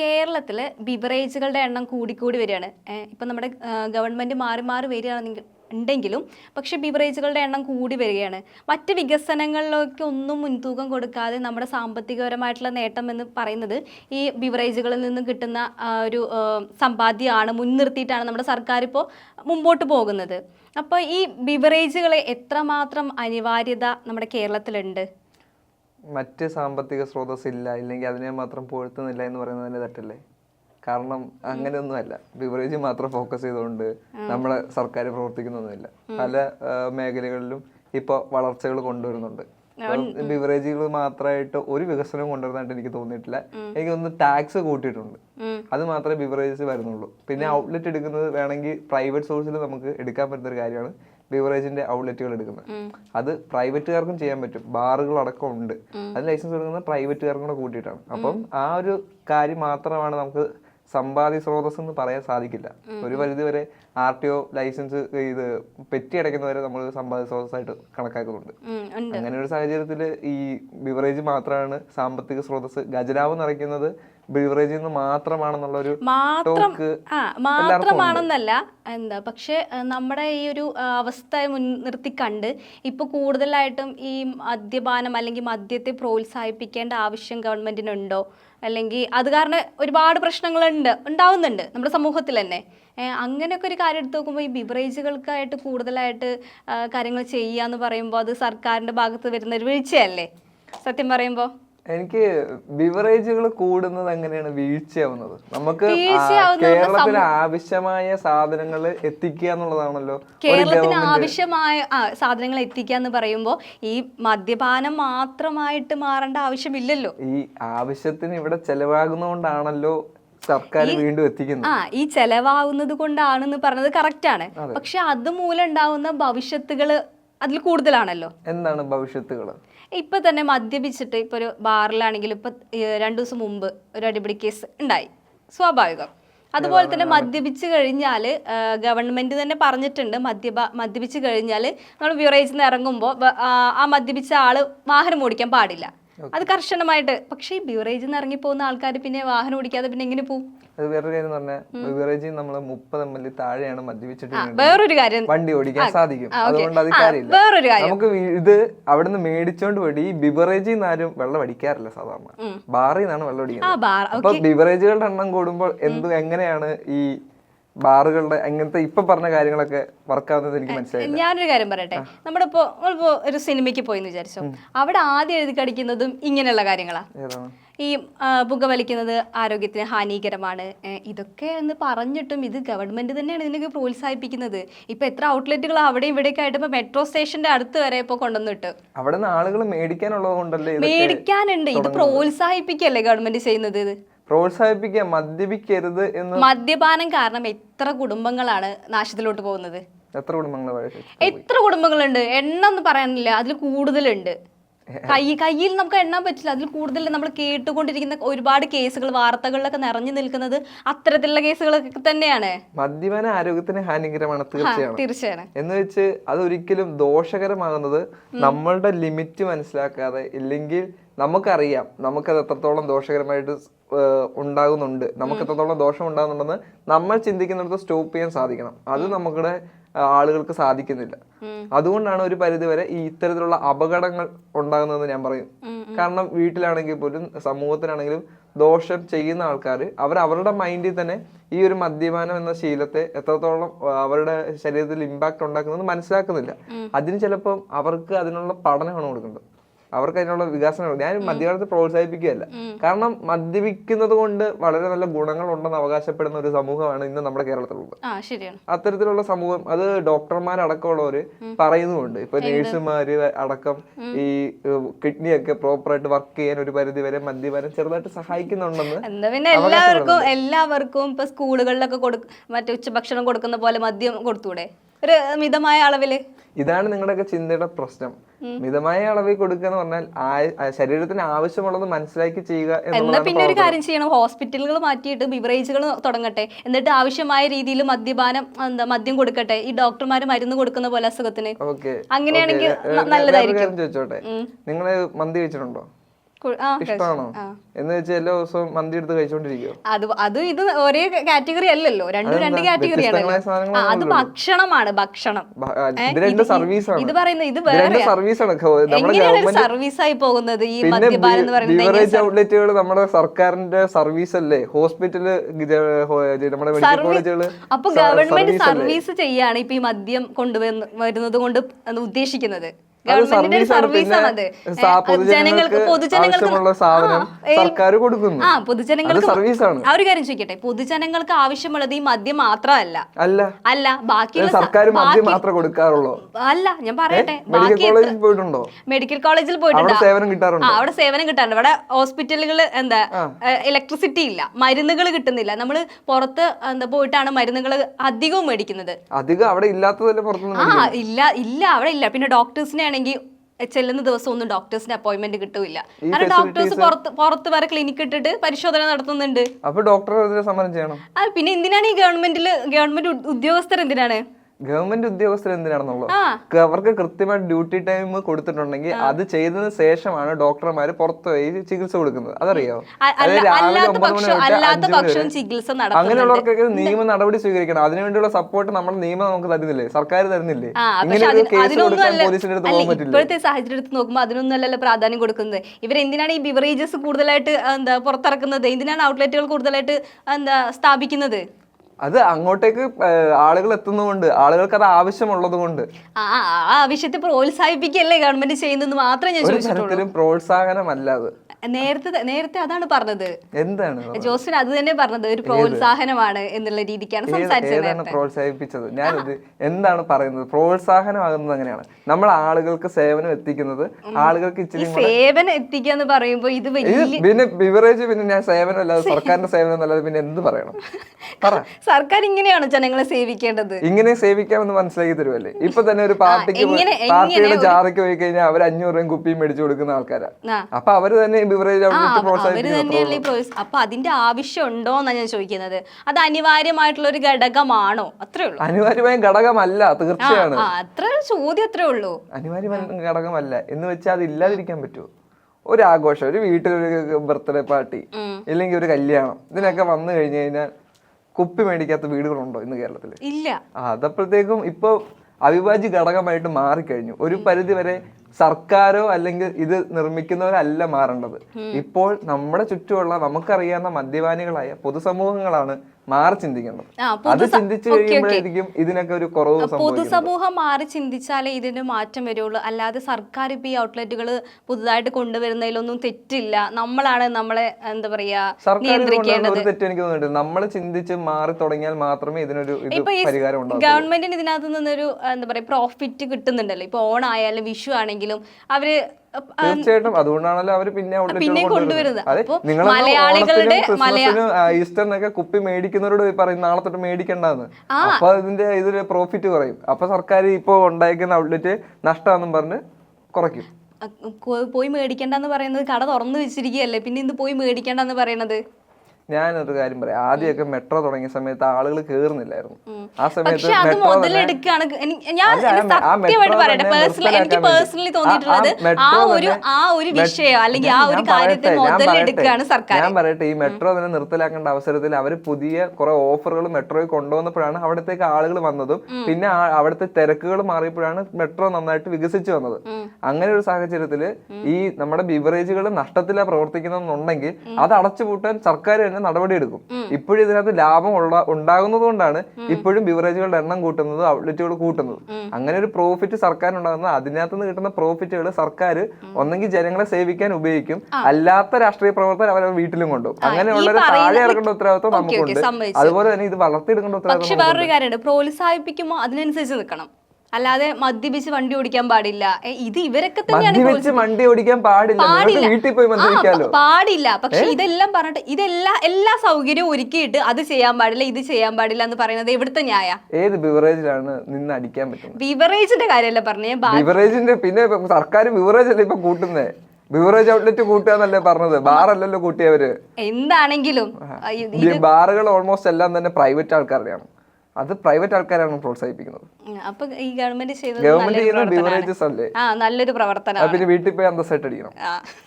കേരളത്തിൽ ബിവറേജുകളുടെ എണ്ണം കൂടിക്കൂടി വരികയാണ്. ഇപ്പം നമ്മുടെ ഗവൺമെന്റ് മാറി മാറി വരികയാണെങ്കിൽ ഉണ്ടെങ്കിലും പക്ഷേ ബിവറേജുകളുടെ എണ്ണം കൂടി വരികയാണ്. മറ്റ് വികസനങ്ങളിലേക്ക് ഒന്നും മുൻതൂക്കം കൊടുക്കാതെ നമ്മുടെ സാമ്പത്തികപരമായിട്ടുള്ള നേട്ടം എന്ന് പറയുന്നത് ഈ ബിവറേജുകളിൽ നിന്നും കിട്ടുന്ന ഒരു സമ്പാദ്യമാണ് മുൻനിർത്തിയിട്ടാണ് നമ്മുടെ സർക്കാർ ഇപ്പോൾ മുമ്പോട്ട് പോകുന്നത്. അപ്പോൾ ഈ ബിവറേജുകളെ എത്രമാത്രം അനിവാര്യത നമ്മുടെ കേരളത്തിലുണ്ട്? മറ്റ് സാമ്പത്തിക സ്രോതസ് ഇല്ല ഇല്ലെങ്കിൽ അതിനെ മാത്രം പൊഴുത്തുന്നില്ല എന്ന് പറയുന്നതിന്റെ തെറ്റല്ലേ കാരണം അങ്ങനെയൊന്നുമല്ല. ബിവറേജ് മാത്രം ഫോക്കസ് ചെയ്തുകൊണ്ട് നമ്മളെ സർക്കാർ പ്രവർത്തിക്കുന്നൊന്നുമില്ല. പല മേഖലകളിലും ഇപ്പോൾ വളർച്ചകൾ കൊണ്ടുവരുന്നുണ്ട്. ബിവറേജുകൾ മാത്രമായിട്ട് ഒരു വികസനം കൊണ്ടുവരുന്നതായിട്ട് എനിക്ക് തോന്നിയിട്ടില്ല. എനിക്ക് ഒന്ന് ടാക്സ് കൂട്ടിയിട്ടുണ്ട്. അത് മാത്രമേ ബിവറേജസ് വരുന്നുള്ളൂ. പിന്നെ ഔട്ട്ലെറ്റ് എടുക്കുന്നത് വേണമെങ്കിൽ പ്രൈവറ്റ് സോഴ്സിൽ നമുക്ക് എടുക്കാൻ പറ്റുന്ന ഒരു കാര്യമാണ്. ബിവറേജിന്റെ ഔട്ട്ലെറ്റുകൾ എടുക്കുന്നത്. അത് പ്രൈവറ്റുകാർക്കും ചെയ്യാൻ പറ്റും. ബാറുകൾ അടക്കം ഉണ്ട് അത് ലൈസൻസ് എടുക്കുന്നത് പ്രൈവറ്റുകാർക്കും കൂടെ കൂട്ടിയിട്ടാണ്. അപ്പം ആ ഒരു കാര്യം മാത്രമാണ് നമുക്ക് സമ്പാദ്യ സ്രോതസ് എന്ന് പറയാൻ സാധിക്കില്ല. ഒരു പരിധി വരെ ആർ ടി ഒ ലൈസൻസ് ഇത് പെറ്റി അടയ്ക്കുന്നവരെ നമ്മൾ സമ്പാദ്യ സ്രോതസ്സായിട്ട് കണക്കാക്കുന്നുണ്ട്. അങ്ങനെ ഒരു സാഹചര്യത്തിൽ ഈ ബിവറേജ് മാത്രമാണ് സാമ്പത്തിക സ്രോതസ് ഖജനാവ് നിറയ്ക്കുന്നത് ബിവറേജിൽ നിന്ന് മാത്രമാണെന്നുള്ള ഒരു മാത്രം ആ മാത്രമാണെന്നല്ല എന്താ പക്ഷെ നമ്മുടെ ഈ ഒരു അവസ്ഥയെ അവസ്ഥ മുൻനിർത്തി കണ്ട് ഇപ്പൊ കൂടുതലായിട്ടും ഈ മദ്യപാനം അല്ലെങ്കിൽ മദ്യത്തെ പ്രോത്സാഹിപ്പിക്കേണ്ട ആവശ്യം ഗവൺമെന്റിനുണ്ടോ? അല്ലെങ്കിൽ അത് കാരണം ഒരുപാട് പ്രശ്നങ്ങളുണ്ട് ഉണ്ടാവുന്നുണ്ട് നമ്മുടെ സമൂഹത്തിൽ തന്നെ. അങ്ങനെയൊക്കെ ഒരു കാര്യം എടുത്ത് നോക്കുമ്പോൾ ഈ ബിവറേജുകൾക്കായിട്ട് കൂടുതലായിട്ട് കാര്യങ്ങൾ ചെയ്യുക എന്ന് പറയുമ്പോൾ അത് സർക്കാരിന്റെ ഭാഗത്ത് വരുന്ന ഒരു വീഴ്ചയല്ലേ? സത്യം പറയുമ്പോൾ എനിക്ക് ബിവറേജുകൾ കൂടുന്നത് എങ്ങനെയാണ് വീഴ്ചയാവുന്നത്? നമുക്ക് കേരളത്തിന് ആവശ്യമായ സാധനങ്ങൾ എത്തിക്കുക എന്നുള്ളതാണല്ലോ കേരളത്തിന് ആവശ്യമായ സാധനങ്ങൾ എത്തിക്കുക എന്ന് പറയുമ്പോൾ ഈ മദ്യപാനം മാത്രമായിട്ട് മാറേണ്ട ആവശ്യമില്ലല്ലോ. ഈ ആവശ്യത്തിന് ഇവിടെ ചെലവാകുന്നതുകൊണ്ടാണല്ലോ സർക്കാർ വീണ്ടും എത്തിക്കുന്നത്. ആ ഈ ചെലവാകുന്നത് കൊണ്ടാണെന്ന് പറഞ്ഞത് കറക്റ്റ് ആണ്. പക്ഷെ അതുമൂലം ഉണ്ടാവുന്ന ഭവിഷ്യത്തുകൾ അതിൽ കൂടുതലാണല്ലോ. എന്താണ് ഭവിഷ്യത്തുകൾ ഇപ്പൊ തന്നെ മദ്യപിച്ചിട്ട് ഇപ്പൊ ഒരു ബാറിലാണെങ്കിൽ ഇപ്പൊ രണ്ട് ദിവസം മുമ്പ് ഒരു അടിപിടി കേസ് ഉണ്ടായി. സ്വാഭാവികം. അതുപോലെ തന്നെ മദ്യപിച്ച് കഴിഞ്ഞാൽ ഗവൺമെന്റ് തന്നെ പറഞ്ഞിട്ടുണ്ട് മദ്യപ മദ്യപിച്ച് കഴിഞ്ഞാൽ നമ്മൾ വിറേജിൽ നിന്ന് ഇറങ്ങുമ്പോൾ ആ മദ്യപിച്ച ആൾ വാഹനം ഓടിക്കാൻ പാടില്ല. അത് കർശനമായിട്ട്. പക്ഷേ ഈ ബ്യൂറേജിൽ നിന്ന് ഇറങ്ങി പോകുന്ന ആൾക്കാർ പിന്നെ വാഹനം ഓടിക്കാതെ പിന്നെ എങ്ങനെ പോകും അത് വേറൊരു കാര്യം പറഞ്ഞാൽ ബിവറേജിൽ നമ്മൾ മുപ്പത് എം എൽ താഴെയാണ് മദ്യപിച്ചിട്ട് വേറൊരു കാര്യം. വണ്ടി ഓടിക്കാൻ സാധിക്കും. അതുകൊണ്ട് അത് കാര്യമില്ല. വേറൊരു കാര്യം. നമുക്ക് ഇത് അവിടുന്ന് മേടിച്ചോണ്ട് പോയി ഈ ബിവറേജിൽ നിന്ന് ആരും വെള്ളം അടിക്കാറില്ല സാധാരണ. ബാറിൽ നിന്നാണ് വെള്ളം അടിക്കുന്നത്. അപ്പൊ ബിവറേജുകളുടെ എണ്ണം കൂടുമ്പോൾ എന്ത് എങ്ങനെയാണ് ഈ ബാറുകളുടെ അങ്ങനത്തെ ഇപ്പൊ പറഞ്ഞ കാര്യങ്ങളൊക്കെ വർക്കാവുന്നത് എനിക്ക് മനസ്സിലായി ഞാനൊരു കാര്യം പറയട്ടെ? നമ്മുടെ ഇപ്പോ നമ്മളിപ്പോ ഒരു സിനിമയ്ക്ക് പോയി എന്ന് വിചാരിച്ചോ അവിടെ ആദ്യം എഴുതി കടിക്കുന്നതും ഇങ്ങനെയുള്ള കാര്യങ്ങളാ. ഈ പുകവലിക്കുന്നത് ആരോഗ്യത്തിന് ഹാനികരമാണ്. ഇതൊക്കെ എന്ന് പറഞ്ഞിട്ടും ഇത് ഗവൺമെന്റ് തന്നെയാണ് ഇതിനൊക്കെ പ്രോത്സാഹിപ്പിക്കുന്നത്. ഇപ്പൊ എത്ര ഔട്ട്ലെറ്റുകൾ അവിടെയും ഇവിടെയൊക്കെ ആയിട്ട് ഇപ്പൊ മെട്രോ സ്റ്റേഷന്റെ അടുത്ത് വരെ ഇപ്പൊ കൊണ്ടുവന്നിട്ട്. അവിടെ നിന്ന് ആളുകൾ മേടിക്കാനുള്ളത് കൊണ്ടല്ലേ മേടിക്കാനുണ്ട്. ഇത് പ്രോത്സാഹിപ്പിക്കല്ലേ ഗവൺമെന്റ് ചെയ്യുന്നത് ഇത്? പ്രോത്സാഹിപ്പിക്കുക മദ്യപിക്കരുത് എന്ന് മദ്യപാനം കാരണം എത്ര കുടുംബങ്ങളാണ് നാശത്തിലോട്ട് പോകുന്നത്? എത്ര കുടുംബങ്ങൾ എത്ര കുടുംബങ്ങളുണ്ട്? എണ്ണം എന്ന് പറയാനില്ല. അതിൽ കൂടുതലുണ്ട്. കൈ കയ്യിൽ നമുക്ക് എണ്ണാൻ പറ്റില്ല. അതിൽ കൂടുതൽ നമ്മൾ കേട്ടുകൊണ്ടിരിക്കുന്ന ഒരുപാട് കേസുകൾ വാർത്തകളിലൊക്കെ നിറഞ്ഞു നിൽക്കുന്നത് അത്തരത്തിലുള്ള കേസുകളൊക്കെ തന്നെയാണ്. മദ്യപാന ആരോഗ്യത്തിന് ഹാനികരമാണ് തീർച്ചയാണ്. തീർച്ചയാണ്. എന്ന് വെച്ച് അതൊരിക്കലും ദോഷകരമാകുന്നത് നമ്മളുടെ ലിമിറ്റ് മനസ്സിലാക്കാതെ ഇല്ലെങ്കിൽ നമുക്കറിയാം നമുക്കത് എത്രത്തോളം ദോഷകരമായിട്ട് ഉണ്ടാകുന്നുണ്ട്. നമുക്ക് എത്രത്തോളം ദോഷം ഉണ്ടാകുന്നുണ്ടെന്ന് നമ്മൾ ചിന്തിക്കുന്നിടത്ത് സ്റ്റോപ്പ് ചെയ്യാൻ സാധിക്കണം. അത് നമ്മുടെ ആളുകൾക്ക് സാധിക്കുന്നില്ല. അതുകൊണ്ടാണ് ഒരു പരിധിവരെ ഈ ഇത്തരത്തിലുള്ള അപകടങ്ങൾ ഉണ്ടാകുന്നതെന്ന് ഞാൻ പറയും. കാരണം വീട്ടിലാണെങ്കിൽ പോലും സമൂഹത്തിലാണെങ്കിലും ദോഷം ചെയ്യുന്ന ആൾക്കാർ അവർ അവരുടെ മൈൻഡിൽ തന്നെ ഈ ഒരു മദ്യപാനം എന്ന ശീലത്തെ എത്രത്തോളം അവരുടെ ശരീരത്തിൽ ഇമ്പാക്ട് ഉണ്ടാക്കുന്നത് മനസ്സിലാക്കുന്നില്ല. അതിന് ചിലപ്പം അവർക്ക് അതിനുള്ള പഠനമാണ് കൊടുക്കേണ്ടത്. അവർക്ക് അതിനുള്ള വികാസം ഞാൻ മദ്യപാനത്തെ പ്രോത്സാഹിപ്പിക്കുകയല്ല. കാരണം മദ്യപിക്കുന്നത് കൊണ്ട് വളരെ നല്ല ഗുണങ്ങൾ ഉണ്ടെന്ന് അവകാശപ്പെടുന്ന ഒരു സമൂഹമാണ് ഇന്ന് നമ്മുടെ കേരളത്തിലുള്ളത്. അത്തരത്തിലുള്ള സമൂഹം അത് ഡോക്ടർമാരടക്കമുള്ളവര് പറയുന്നുമുണ്ട്. ഇപ്പൊ നേഴ്സുമാര് അടക്കം ഈ കിഡ്നി ഒക്കെ പ്രോപ്പറായിട്ട് വർക്ക് ചെയ്യാൻ ഒരു പരിധി വരെ മദ്യപാനം ചെറുതായിട്ട് സഹായിക്കുന്നുണ്ടെന്ന് പിന്നെ എല്ലാവർക്കും എല്ലാവർക്കും ഇപ്പൊ സ്കൂളുകളിലൊക്കെ കൊടുക്കും മറ്റേ ഉച്ചഭക്ഷണം കൊടുക്കുന്ന പോലെ മദ്യം കൊടുത്തൂടെ? ഒരു മിതമായ അളവിൽ? ഇതാണ് നിങ്ങളുടെയൊക്കെ ചിന്തയുടെ പ്രശ്നം. മിതമായ അളവിൽ കൊടുക്കുക എന്ന് പറഞ്ഞാൽ ശരീരത്തിന് ആവശ്യമുള്ളത് മനസ്സിലാക്കി ചെയ്യുക എന്നാ എന്നുള്ളതാണ് പിന്നെ ഒരു കാര്യം ചെയ്യണം. ഹോസ്പിറ്റലുകൾ മാറ്റിയിട്ട് ബിവറേജുകൾ തുടങ്ങട്ടെ. എന്നിട്ട് ആവശ്യമായ രീതിയിൽ മദ്യപാനം എന്താ മദ്യം കൊടുക്കട്ടെ. ഈ ഡോക്ടർമാർ മരുന്ന് കൊടുക്കുന്ന പോലെ അസുഖത്തിന്. അങ്ങനെയാണെങ്കിൽ നല്ലതായിരിക്കും. ചോദിച്ചോട്ടെ? നിങ്ങൾ മന്തി കഴിച്ചിട്ടുണ്ടോ? ഇഷ്ടമാണോ എന്ന് വെച്ചാൽ എല്ലാ ദിവസവും മന്തി എടുത്ത് കഴിച്ചോണ്ടിരിക്കോ അത് അത് ഇത് ഒരേ കാറ്റഗറി അല്ലല്ലോ. രണ്ടും രണ്ട് കാറ്റഗറി ആണല്ലോ വ്യത്യസ്തങ്ങളായ സാധനങ്ങളാണല്ലോ ആ, അത് ഭക്ഷണമാണ് ഭക്ഷണം. ഇത് രണ്ട് ഇത് സർവീസ് ആണ്. ഇത് പറയുന്നത് ഇത് വേറെ സർവീസ് എങ്ങനെയാണ് ഗവൺമെന്റ് സർവീസായി പോകുന്നത് ഈ മദ്യപാനം എന്ന് പറയുന്നത്? ഔട്ട്ലെറ്റുകൾ നമ്മുടെ സർക്കാരിന്റെ സർവീസ് അല്ലേ? ഹോസ്പിറ്റൽ നമ്മുടെ മെഡിക്കൽ കോളേജുകൾ അപ്പൊ ഗവൺമെന്റ് സർവീസ് ചെയ്യാണ് ഇപ്പൊ ഈ മദ്യം കൊണ്ടുവരുന്നത് വരുന്നത് കൊണ്ട് ഉദ്ദേശിക്കുന്നത്. ജനങ്ങൾക്ക് പൊതുജനങ്ങൾക്ക് ആ, സർക്കാർ കൊടുക്കുന്നു. ആ പൊതുജനങ്ങൾക്ക് സർവീസാണ്. ആ ഒരു കാര്യം ചോദിക്കട്ടെ. പൊതുജനങ്ങൾക്ക് ആവശ്യമുള്ളത് ഈ മദ്യം മാത്രമല്ല. അല്ല. അല്ല ബാക്കിയുള്ള സ- സർക്കാർ മദ്യം ബാക്കി- മാത്രമേ കൊടുക്കാറുള്ളൂ. അല്ല ഞാൻ പറയട്ടെ. മെഡിക്കൽ ബാക്കി കോളേജിൽ പോയിട്ടുണ്ടോ? മെഡിക്കൽ കോളേജിൽ അവിടെ സേവനം കിട്ടാറുണ്ട്? അവിടെ സേവനം കിട്ടാറുണ്ട്. അവിടെ ഹോസ്പിറ്റലുകൾ എന്താ ഇലക്ട്രിസിറ്റി ഇല്ല. മരുന്നുകൾ കിട്ടുന്നില്ല. നമ്മൾ പുറത്ത് എന്താ പോയിട്ടാണ് മരുന്നുകൾ അധികവും മേടിക്കുന്നത്. അധികം അവിടെ ഇല്ലാത്തതല്ലേ പുറത്തുനിന്ന് ആ ഇല്ല ഇല്ല അവിടെ ഇല്ല. പിന്നെ ഡോക്ടേഴ്സിനെ ആണെങ്കിൽ ചെല്ലുന്ന ദിവസം ഒന്നും ഡോക്ടേഴ്സിന്റെ അപ്പോയിന്റ്മെന്റ് കിട്ടൂല കാരണം ഡോക്ടേഴ്സ് പുറത്ത് പുറത്ത് വരെ ക്ലിനിക് ഇട്ടിട്ട് പരിശോധന നടത്തുന്നുണ്ട്. അപ്പൊ ഡോക്ടർ സമരം ചെയ്യണം? ആ പിന്നെ എന്തിനാണ് ഈ ഗവൺമെന്റിൽ ഗവൺമെന്റ് ഉദ്യോഗസ്ഥർ എന്തിനാണ്? ഗവൺമെന്റ് ഉദ്യോഗസ്ഥർ എന്തിനാണെന്നുള്ളത്. അവർക്ക് കൃത്യമായി ഡ്യൂട്ടി ടൈം കൊടുത്തിട്ടുണ്ടെങ്കിൽ അത് ചെയ്തതിന് ശേഷമാണ് ഡോക്ടർമാർ പുറത്തു പോയി ചികിത്സ കൊടുക്കുന്നത്. അതറിയോ? അങ്ങനെയുള്ളവർക്കൊക്കെ നിയമ നടപടി സ്വീകരിക്കണം. അതിനുവേണ്ടിയുള്ള സപ്പോർട്ട് നമ്മുടെ നിയമം നമുക്ക് തരുന്നില്ലേ? സർക്കാർ തരുന്നില്ലേ? ഇപ്പോഴത്തെ സാഹചര്യം എടുത്ത് നോക്കുമ്പോൾ അതിനൊന്നും അല്ലല്ലോ പ്രാധാന്യം കൊടുക്കുന്നത്. ഇവർ എന്തിനാണ് ഈ ബിവറേജസ് കൂടുതലായിട്ട് എന്താ പുറത്തിറക്കുന്നത്? എന്തിനാണ് ഔട്ട്ലെറ്റുകൾ കൂടുതലായിട്ട് എന്താ സ്ഥാപിക്കുന്നത്? അത് അങ്ങോട്ടേക്ക് ആളുകൾ എത്തുന്നതുകൊണ്ട് ആളുകൾക്ക് അത് ആവശ്യമുള്ളത് കൊണ്ട് ആവശ്യത്തെ പ്രോത്സാഹിപ്പിക്കല്ലേ ഗവൺമെന്റ് ചെയ്യുന്നത് മാത്രമേ ഞാൻ ചോദിച്ചിട്ടുള്ളൂ. പ്രോത്സാഹനമല്ല അത്. നേരത്തെ നേരത്തെ അതാണ് പറഞ്ഞത്. എന്താണ്? ജോസിന് അത് തന്നെ പറഞ്ഞത് ഒരു പ്രോത്സാഹനമാണ് എന്നുള്ള രീതിക്കാണ് സംസാരിച്ചത് പ്രോത്സാഹിപ്പിച്ചത്? ഞാനിത് എന്താണ് പറയുന്നത്? പ്രോത്സാഹനമാകുന്നത് അങ്ങനെയാണ്. നമ്മൾ ആളുകൾക്ക് സേവനം എത്തിക്കുന്നത് ആളുകൾക്ക് ഇച്ചിരി സേവനം എത്തിക്കുക എന്ന് പറയുമ്പോൾ ഇത് പിന്നെ ബിവറേജ് പിന്നെ ഞാൻ സേവനം അല്ലാതെ സർക്കാരിന്റെ സേവനം അല്ലാതെ പിന്നെ എന്ത് പറയണം? പറ. സർക്കാർ ഇങ്ങനെയാണോ ജനങ്ങളെ സേവിക്കേണ്ടത്? ഇങ്ങനെ സേവിക്കാമെന്ന് മനസ്സിലാക്കി തരുമല്ലേ ഇപ്പൊ തന്നെ ഒരു പാർട്ടിക്ക് പാർട്ടിയുടെ ജാറയ്ക്ക് പോയി കഴിഞ്ഞാൽ അവർ അഞ്ഞൂറ് രൂപയും കുപ്പിയും മേടിച്ചു കൊടുക്കുന്ന ആൾക്കാരാണ്. അപ്പൊ അവർ തന്നെ ബിവറേജ് അവർ തന്നെയല്ലേ അപ്പൊ അതിന്റെ ആവശ്യം ഉണ്ടോ എന്നാണ് ഞാൻ ചോദിക്കുന്നത്. അത് അനിവാര്യമായിട്ടുള്ള ഒരു ഘടകമാണോ? അത്രേ ഉള്ളൂ. അനിവാര്യമായ ഘടകമല്ല തീർച്ചയാണ്. അത്ര ചോദ്യം അത്രേ ഉള്ളൂ. അനിവാര്യമായ ഘടകമല്ല. എന്ന് വെച്ചാൽ അത് ഇല്ലാതിരിക്കാൻ പറ്റുമോ ഒരു ആഘോഷം ഒരു വീട്ടിലൊരു ബർത്ത്ഡേ പാർട്ടി ഇല്ലെങ്കിൽ ഒരു കല്യാണം ഇതിനൊക്കെ വന്നു കഴിഞ്ഞു കഴിഞ്ഞാൽ കുപ്പി മേടിക്കാത്ത വീടുകളുണ്ടോ ഇന്ന് കേരളത്തിൽ ഇല്ല. അതപ്പോഴത്തേക്കും ഇപ്പൊ അവിഭാജ്യ ഘടകമായിട്ട് മാറിക്കഴിഞ്ഞു. ഒരു പരിധി വരെ സർക്കാരോ അല്ലെങ്കിൽ ഇത് നിർമ്മിക്കുന്നവരല്ല മാറേണ്ടത്. ഇപ്പോൾ നമ്മുടെ ചുറ്റുമുള്ള നമുക്കറിയാവുന്ന മദ്യപാനികളായ പൊതുസമൂഹങ്ങളാണ് മാറി ചിന്തിക്കേണ്ടത് അത് ചിന്തിച്ചു. കഴിയുമ്പോഴായിരിക്കും ഇതിനൊക്കെ ഒരു കുറവ് പൊതുസമൂഹം മാറി ചിന്തിച്ചാലേ ഇതിന് മാറ്റം വരുള്ളൂ. അല്ലാതെ സർക്കാർ ഇപ്പൊ ഈ ഔട്ട്ലെറ്റുകൾ പുതുതായിട്ട് കൊണ്ടുവരുന്നതിലൊന്നും തെറ്റില്ല. നമ്മളാണ് നമ്മളെ എന്താ പറയാ നിയന്ത്രിക്കേണ്ടത്. തെറ്റ് എനിക്ക് തോന്നുന്നുണ്ട് നമ്മൾ ചിന്തിച്ച് മാറി തുടങ്ങിയാൽ മാത്രമേ ഇതിനൊരു പരിഹാരം ഗവൺമെന്റിന് ഇതിനകത്ത് നിന്നൊരു എന്താ പറയാ പ്രോഫിറ്റ് കിട്ടുന്നുണ്ടല്ലോ. ഇപ്പൊ ഓണായാലും വിഷു ആണെങ്കിലും അവർ തീർച്ചയായിട്ടും. അതുകൊണ്ടാണല്ലോ അവർ പിന്നെ പിന്നെ കൊണ്ടുവരുന്നത്. അതെ നിങ്ങൾ മലയാളികളുടെ മലയാ- ഈസ്റ്ററിനൊക്കെ കുപ്പി മേടിക്കുന്നവരോട് പറയും നാളെ തൊട്ട് മേടിക്കണ്ടെന്ന്. അപ്പൊ അതിന്റെ ഇതിൽ പ്രോഫിറ്റ് കുറയും. അപ്പൊ സർക്കാർ ഇപ്പൊ ഉണ്ടായിരിക്കുന്ന ഔട്ട്ലെറ്റ് നഷ്ടമാണെന്നും പറഞ്ഞ് കുറയ്ക്കും. പോയി മേടിക്കണ്ടെന്ന് പറയുന്നത് കട തുറന്നു വെച്ചിരിക്കുകയല്ലേ? പിന്നെ ഇന്ന് പോയി മേടിക്കണ്ടെന്ന് പറയണത്? ഞാനൊരു കാര്യം പറയാം. ആദ്യമൊക്കെ മെട്രോ തുടങ്ങിയ സമയത്ത് ആളുകൾ കേറുന്നില്ലായിരുന്നു. ആ സമയത്ത് മെട്രോ എനിക്ക് പേഴ്സണലി. തോന്നിയിട്ടുള്ളത് ആ- ഒരു ആ ഒരു വിഷയം അല്ലെങ്കിൽ ആ ഒരു കാര്യത്തെ മുതലെടുക്കുകയാണ് സർക്കാർ. ഞാൻ പറയട്ടെ ഈ മെട്രോ തന്നെ നിർത്തലാക്കേണ്ട അവസരത്തിൽ അവർ പുതിയ കുറെ ഓഫറുകൾ മെട്രോയിൽ കൊണ്ടുവന്നപ്പോഴാണ് അവിടത്തേക്ക് ആളുകൾ വന്നതും. പിന്നെ അവിടുത്തെ തിരക്കുകൾ മാറിയപ്പോഴാണ് മെട്രോ നന്നായിട്ട് വികസിച്ചു വന്നത്. അങ്ങനെ ഒരു സാഹചര്യത്തിൽ ഈ നമ്മുടെ ബിവറേജുകൾ നഷ്ടത്തിലാണ് പ്രവർത്തിക്കുന്നുണ്ടെങ്കിൽ അത് അടച്ചുപൂട്ടാൻ സർക്കാർ തന്നെ നടപടിയെടുക്കും. ഇപ്പോഴും ഇതിനകത്ത് ലാഭം ഉള്ള ഉണ്ടാകുന്നത് കൊണ്ടാണ് ഇപ്പോഴും ബിവറേജുകളുടെ എണ്ണം കൂട്ടുന്നത് ഔട്ട്ലെറ്റുകൾ കൂട്ടുന്നത്. അങ്ങനെ ഒരു പ്രോഫിറ്റ് സർക്കാർ ഉണ്ടാകുന്ന അതിനകത്ത് നിന്ന് കിട്ടുന്ന പ്രോഫിറ്റുകൾ സർക്കാർ ഒന്നെങ്കിൽ ജനങ്ങളെ സേവിക്കാൻ ഉപയോഗിക്കും. അല്ലാത്ത രാഷ്ട്രീയ പ്രവർത്തകർ അവരെ വീട്ടിലും കൊണ്ടുപോകും അങ്ങനെയുള്ള ഒരു താഴെ ഇറക്കേണ്ട ഉത്തരവാദിത്വം നമുക്കുണ്ട്. അതുപോലെ തന്നെ ഇത് വളർത്തിയെടുക്കേണ്ട ഉത്തരവാദിത്വം പ്രോത്സാഹിപ്പിക്കുമ്പോൾ അതിനനുസരിച്ച് നിൽക്കണം. അല്ലാതെ മദ്യപിച്ച് വണ്ടി ഓടിക്കാൻ പാടില്ല. ഇത് ഇവരൊക്കെ തന്നെയാണ് വണ്ടി ഓടിക്കാൻ പാടില്ല. പാടില്ല. വീട്ടിൽ പോയി പാടില്ല. പക്ഷെ ഇതെല്ലാം പറഞ്ഞിട്ട് ഇതെല്ലാം എല്ലാ സൗകര്യവും ഒരുക്കിയിട്ട് അത് ചെയ്യാൻ പാടില്ല ഇത് ചെയ്യാൻ പാടില്ല എന്ന് പറയുന്നത് എവിടുത്തെ ന്യായ? ഏത് ബിവറേജിലാണ് നിന്ന് അടിക്കാൻ പറ്റുന്നത്? ബിവറേജിന്റെ കാര്യമല്ല പറഞ്ഞേ? ബിവറേജിന്റെ പിന്നെ സർക്കാർ ബിവറേജ് അല്ലേ ഇപ്പൊ കൂട്ടുന്നേ? ബിവറേജ് ഔട്ട്ലെറ്റ് കൂട്ടുകയെന്നല്ലേ പറഞ്ഞത്? ബാറല്ലല്ലോ കൂട്ടിയവര്. എന്താണെങ്കിലും ബാറുകൾ ഓൾമോസ്റ്റ് എല്ലാം തന്നെ പ്രൈവറ്റ് ആൾക്കാരുടെയാണ്. അത് പ്രൈവറ്റ് ആൾക്കാരാണ് പ്രോത്സാഹിപ്പിക്കുന്നത്. അപ്പൊ ഈ ഗവൺമെന്റ് ഗവൺമെന്റ് ചെയ്യുന്ന. ബിവറേജസ് അല്ലേ? നല്ലൊരു പ്രവർത്തനം പിന്നെ വീട്ടിൽ പോയി അന്തസ്സായിട്ട് അടിക്കണം.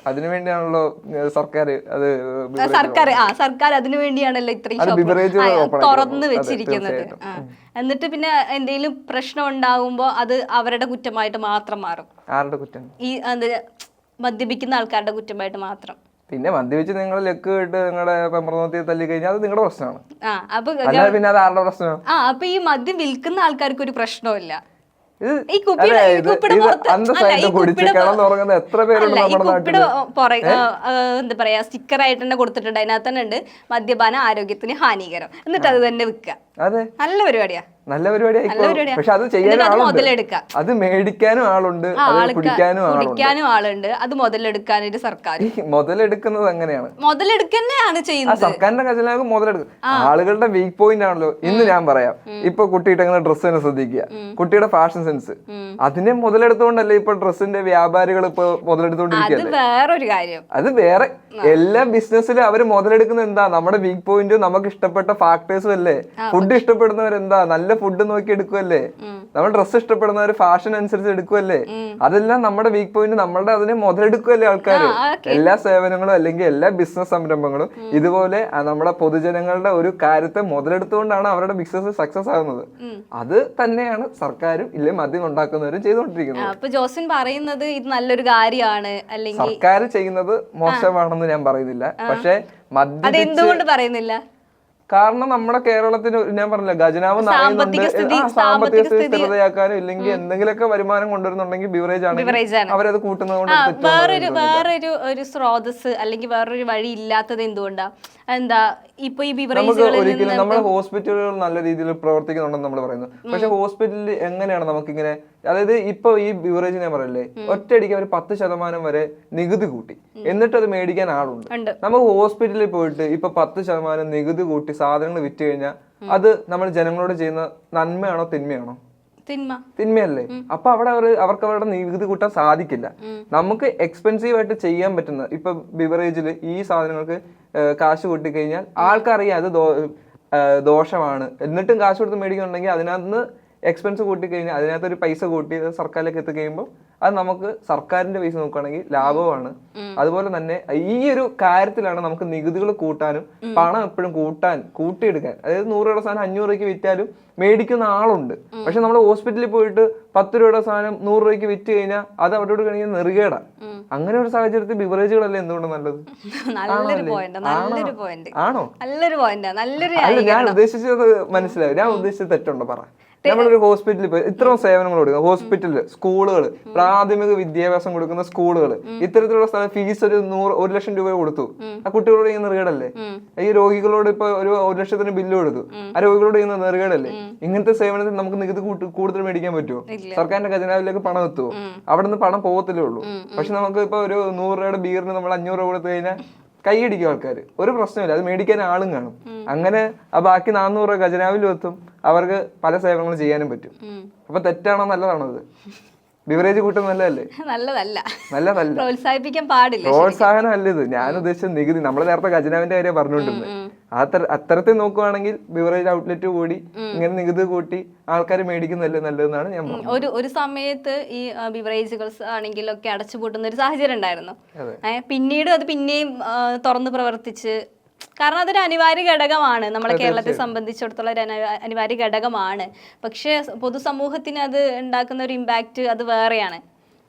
അതിനു അതിനുവേണ്ടിയാണല്ലോ സർക്കാർ അത് സർക്കാർ ആ സർക്കാർ അതിനു വേണ്ടിയാണല്ലോ ഇത്രയും തുറന്ന് വെച്ചിരിക്കുന്നത്. എന്നിട്ട് പിന്നെ എന്തെങ്കിലും പ്രശ്നം ഉണ്ടാകുമ്പോൾ അത് അവരുടെ കുറ്റമായിട്ട് മാത്രം മാറും. ആരുടെ കുറ്റം? ഈ മദ്യപിക്കുന്ന ആൾക്കാരുടെ കുറ്റമായിട്ട് മാത്രം. പിന്നെ മദ്യപിച്ച് നിങ്ങൾ ലെക്ക് ഇട്ട് നിങ്ങളുടെ പെമ്പറന്നോത്തി തല്ലി കഴിഞ്ഞാൽ അത് നിങ്ങളുടെ പ്രശ്നമാണ് അപ്പൊ പിന്നെ അത് ആരുടെ പ്രശ്നമാണ് ആ അപ്പൊ ഈ മദ്യം വിൽക്കുന്ന ആൾക്കാർക്ക് ഒരു പ്രശ്നമില്ല ഈ എന്താ പറയാ സ്റ്റിക്കർ ആയിട്ട് തന്നെ കൊടുത്തിട്ടുണ്ട്. അതിനകത്ത് തന്നെ ഉണ്ട് മദ്യപാനം ആരോഗ്യത്തിന് ഹാനികരം. എന്നിട്ട് അത് തന്നെ വിൽക്കുക. നല്ല പരിപാടിയാ. നല്ല പരിപാടി ആയിക്കോളും. പക്ഷെ അത് അത് ആളുണ്ട്. അത് മേടിക്കാനും ആളുണ്ട് കുടിക്കാനും ആളുണ്ട്. കുടിക്കാനും ആളുണ്ട്. അത് മുതലെടുക്കാനായിട്ട് സർക്കാർ മുതലെടുക്കുന്നത് അങ്ങനെയാണ്. മുതലെടുക്കുന്നതാണ് ചെയ്യുന്നത്. സർക്കാരിന്റെ ഖജനാവ് മുതലെടുക്കും. ആളുകളുടെ വീക്ക് പോയിന്റ് ആണല്ലോ. ഇന്ന് ഞാൻ പറയാം. ഇപ്പൊ കുട്ടിയിട്ട് അങ്ങനെ ഡ്രസ്സ് തന്നെ ശ്രദ്ധിക്കുക. കുട്ടിയുടെ ഫാഷൻ സെൻസ് അതിനെ മുതലെടുത്തുകൊണ്ടല്ലേ ഇപ്പൊ ഡ്രസ്സിന്റെ വ്യാപാരികൾ ഇപ്പൊ അത് വേറൊരു കാര്യം. അത് വേറെ. എല്ലാ ബിസിനസ്സിലും അവർ മുതലെടുക്കുന്നത് എന്താ? നമ്മുടെ വീക്ക് പോയിന്റും നമുക്ക് ഇഷ്ടപ്പെട്ട ഫാക്ടേഴ്സും അല്ലേ? ഫുഡ് ഇഷ്ടപ്പെടുന്നവരെന്താ? നല്ല ഫുഡ് നോക്കി എടുക്കുമല്ലേ നമ്മൾ ഡ്രസ്സ് ഒരു ഫാഷൻ അനുസരിച്ച് എടുക്കുമല്ലേ അതെല്ലാം നമ്മുടെ വീക്ക് പോയിന്റ് നമ്മളുടെ അതിനെ മുതലെടുക്കുമല്ലേ ആൾക്കാർ എല്ലാ സേവനങ്ങളും അല്ലെങ്കിൽ എല്ലാ ബിസിനസ് സംരംഭങ്ങളും ഇതുപോലെ നമ്മുടെ പൊതുജനങ്ങളുടെ ഒരു കാര്യത്തെ മുതലെടുത്തുകൊണ്ടാണ് അവരുടെ ബിസിനസ് സക്സസ് ആകുന്നത് അത് തന്നെയാണ് സർക്കാരും ഇല്ലേ മദ്യം ഉണ്ടാക്കുന്നവരും ചെയ്തുകൊണ്ടിരിക്കുന്നത്. അപ്പൊ ജോസിൻ പറയുന്നത് ഇത് നല്ലൊരു കാര്യമാണ്. അല്ലെങ്കിൽ സർക്കാർ ചെയ്യുന്നത് മോശമാണെന്ന് ഞാൻ പറയുന്നില്ല. പക്ഷെ മദ്യം പറയുന്നില്ല? കാരണം നമ്മുടെ കേരളത്തിന് ഞാൻ പറഞ്ഞില്ല ഖജനാവ് സാമ്പത്തിക നിറയുന്നുണ്ട് സ്ഥിതി- സാമ്പത്തിക സ്ഥിതി സ്ഥിതി- സ്ഥിരതയാക്കാനും ഇല്ലെങ്കിൽ എന്തെങ്കിലുമൊക്കെ വരുമാനം കൊണ്ടുവരുന്നുണ്ടെങ്കിൽ ബിവറേജ് ആണ്. അവരത് കൂട്ടുന്നത് കൊണ്ട് വേറൊരു വേറൊരു ഒരു സ്രോതസ് അല്ലെങ്കിൽ വേറൊരു വഴി ഇല്ലാത്തത് എന്തുകൊണ്ടാ? എന്താ ഇപ്പൊ ഈ നമുക്ക് ഒരിക്കലും നമ്മുടെ ഹോസ്പിറ്റലുകൾ നല്ല രീതിയിൽ പ്രവർത്തിക്കുന്നുണ്ടെന്ന് നമ്മൾ പറയുന്നു. പക്ഷെ ഹോസ്പിറ്റലിൽ എങ്ങനെയാണ് നമുക്കിങ്ങനെ അതായത് ഇപ്പൊ ഈ ബിവറേജ് ഞാൻ പറയല്ലേ ഒറ്റയടിക്ക് അവർ പത്ത് ശതമാനം വരെ നികുതി കൂട്ടി. എന്നിട്ട് അത് മേടിക്കാൻ ആളുണ്ട്. നമുക്ക് ഹോസ്പിറ്റലിൽ പോയിട്ട് ഇപ്പൊ പത്ത് ശതമാനം നികുതി കൂട്ടി സാധനങ്ങൾ വിറ്റ് കഴിഞ്ഞാൽ അത് നമ്മൾ ജനങ്ങളോട് ചെയ്യുന്ന നന്മയാണോ തിന്മയാണോ? തിന്മ തിന്മയല്ലേ? അപ്പൊ അവിടെ അവർ അവർക്ക് അവരുടെ നികുതി കൂട്ടാൻ സാധിക്കില്ല. നമുക്ക് എക്സ്പെൻസീവ് ആയിട്ട് ചെയ്യാൻ പറ്റുന്ന ഇപ്പൊ ബിവറേജിൽ ഈ സാധനങ്ങൾക്ക് കാശ് കൂട്ടി കഴിഞ്ഞാൽ ആൾക്കറിയാം അത് ദോഷമാണ്. എന്നിട്ടും കാശ് കൊടുത്ത് മേടിക്കുന്നുണ്ടെങ്കിൽ അതിനകത്ത് എക്സ്പെൻസ് കൂട്ടി കഴിഞ്ഞാൽ അതിനകത്ത് ഒരു പൈസ കൂട്ടി സർക്കാരിലേക്ക് എത്തിക്കഴിയുമ്പോൾ അത് നമുക്ക് സർക്കാരിന്റെ പൈസ നോക്കുകയാണെങ്കിൽ ലാഭമാണ്. അതുപോലെ തന്നെ ഈ ഒരു കാര്യത്തിലാണ് നമുക്ക് നികുതികൾ കൂട്ടാനും പണം എപ്പോഴും കൂട്ടാൻ കൂട്ടിയെടുക്കാൻ. അതായത് നൂറ് രൂപയുടെ സാധനം അഞ്ഞൂറ് രൂപയ്ക്ക് വിറ്റാലും മേടിക്കുന്ന ആളുണ്ട്. പക്ഷെ നമ്മൾ ഹോസ്പിറ്റലിൽ പോയിട്ട് പത്ത് രൂപയുടെ സാധനം നൂറ് രൂപയ്ക്ക് വിറ്റ് കഴിഞ്ഞാൽ അത് അവരോട് കഴിഞ്ഞാൽ നെറുകേടാ. അങ്ങനെ ഒരു സാഹചര്യത്തിൽ ബിവറേജുകളല്ലേ എന്തുകൊണ്ട് നല്ലത്? നല്ലൊരു പോയിന്റ് നല്ലൊരു പോയിന്റ് ആണോ? നല്ലൊരു പോയിന്റ് നല്ലൊരു അല്ല ഞാൻ ഉദ്ദേശിച്ചത് മനസ്സിലായി? ഞാൻ ഉദ്ദേശിച്ചത് തെറ്റുണ്ടോ പറ. നമ്മളൊരു ഹോസ്പിറ്റലിൽ പോയി ഇത്രയും സേവനങ്ങൾ കൊടുക്കുന്നത് ഹോസ്പിറ്റലിൽ സ്കൂളുകൾ പ്രാഥമിക വിദ്യാഭ്യാസം കൊടുക്കുന്ന സ്കൂളുകൾ ഇത്തരത്തിലുള്ള സ്ഥലം ഫീസ് ഒരു നൂറ് ഒരു ലക്ഷം രൂപ കൊടുത്തു. ആ കുട്ടികളോട് ചെയ്യുന്ന നെറുകേടല്ലേ? ഈ രോഗികളോട് ഇപ്പൊ ഒരു ഒരു ലക്ഷത്തിന് ബില്ല് കൊടുത്തു. ആ രോഗികളോട് ചെയ്യുന്ന നെറുകേടല്ലേ? ഇങ്ങനത്തെ സേവനത്തിൽ നമുക്ക് നികുതി കൂടുതൽ മേടിക്കാൻ പറ്റുമോ? സർക്കാരിന്റെ ഖജനാവിലേക്ക് പണം എത്തുമോ? അവിടെ നിന്ന് പണം പോകത്തില്ലേ ഉള്ളൂ. പക്ഷെ നമുക്ക് ഇപ്പൊ ഒരു നൂറ് രൂപയുടെ ബീറിന് നമ്മൾ അഞ്ഞൂറ് രൂപ കൊടുത്തു കഴിഞ്ഞാൽ കൈയടിക്കും ആൾക്കാർ ഒരു പ്രശ്നമില്ല. അത് മേടിക്കാൻ ആളും കാണും. അങ്ങനെ ആ ബാക്കി നാനൂറ് രൂപ ഖജനാവിലും എത്തും. അവർക്ക് പല സേവനങ്ങളും ചെയ്യാനും പറ്റും. അപ്പൊ തെറ്റാണോ നല്ലതാണോ അത്? ബിവറേജ് കൂട്ടുന്നത് നല്ലതല്ലേ? നല്ലതല്ല. നല്ലതല്ല. പ്രോത്സാഹിപ്പിക്കാൻ പാടില്ല പ്രോത്സാഹനം അല്ല ഇത്. ഞാൻ ഉദ്ദേശിച്ച നികുതി. നമ്മൾ നേരത്തെ ഖജനാവിന്റെ കാര്യം പറഞ്ഞുകൊണ്ടിരുന്നത്. അത്ര അത്തരത്തിൽ നോക്കുവാണെങ്കിൽ ബിവറേജ് ഔട്ട്ലെറ്റ് കൂടി ഇങ്ങനെ നികുതി കൂട്ടി ആൾക്കാർ മേടിക്കുന്നതല്ലേ നല്ലതെന്നാണ് ഞാൻ ഒരു ഒരു സമയത്ത് ഈ ബിവറേജുകൾ ആണെങ്കിലും ഒക്കെ അടച്ചുപൂട്ടുന്ന ഒരു സാഹചര്യം ഉണ്ടായിരുന്നു. പിന്നീട് അത് പിന്നെയും തുറന്ന് പ്രവർത്തിച്ച് കാരണം അതൊരു അനിവാര്യ ഘടകമാണ്. നമ്മളെ കേരളത്തെ സംബന്ധിച്ചിടത്തോളം ഒരു അനിവാര്യ ഘടകമാണ്. പക്ഷേ പൊതുസമൂഹത്തിന് അത് ഉണ്ടാക്കുന്ന ഒരു ഇമ്പാക്റ്റ് അത് വേറെയാണ്.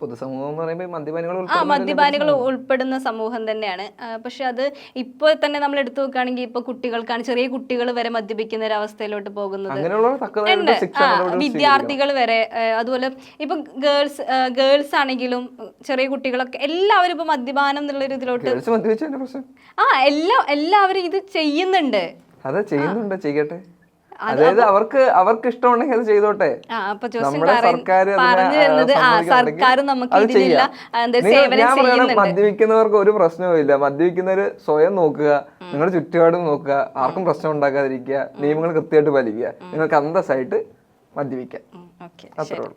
പൊതുസമൂഹം എന്ന് പറയുമ്പോൾ മദ്യപാനികൾ ആ ഉൾപ്പെടുന്ന മദ്യപാനികൾ ഉൾപ്പെടുന്ന സമൂഹം തന്നെയാണ്. പക്ഷെ അത് ഇപ്പോൾ തന്നെ നമ്മൾ എടുത്തു നോക്കുകയാണെങ്കിൽ ഇപ്പൊ കുട്ടികൾക്കാണ് ചെറിയ കുട്ടികൾ വരെ മദ്യപിക്കുന്ന ഒരു അവസ്ഥയിലോട്ട് പോകുന്നത്. വിദ്യാർത്ഥികൾ വരെ അതുപോലെ ഇപ്പൊ ഗേൾസ് ഗേൾസ് ആണെങ്കിലും ചെറിയ കുട്ടികളൊക്കെ എല്ലാവരും ഇപ്പൊ മദ്യപാനം എന്നുള്ള ഒരു ഇതിലോട്ട് ആ എല്ലാ എല്ലാവരും ഇത് ചെയ്യുന്നുണ്ട്. അതെ ചെയ്യുന്നുണ്ട്. ചെയ്യട്ടെ. അതായത് അവർക്ക് അവർക്ക് ഇഷ്ടമുണ്ടെങ്കിൽ അത് ചെയ്തോട്ടെ. അപ്പൊ സർക്കാർ നമുക്ക് മദ്യപിക്കുന്നവർക്ക് ഒരു പ്രശ്നവുമില്ല മദ്യപിക്കുന്നവർ സ്വയം നോക്കുക നിങ്ങളുടെ ചുറ്റുപാടും നോക്കുക ആർക്കും പ്രശ്നം ഉണ്ടാക്കാതിരിക്കുക നിയമങ്ങൾ കൃത്യമായിട്ട് പാലിക്കുക. നിങ്ങൾക്ക് അന്തസ്സായിട്ട് മദ്യപിക്കാം. അത്രേ ഉള്ളൂ.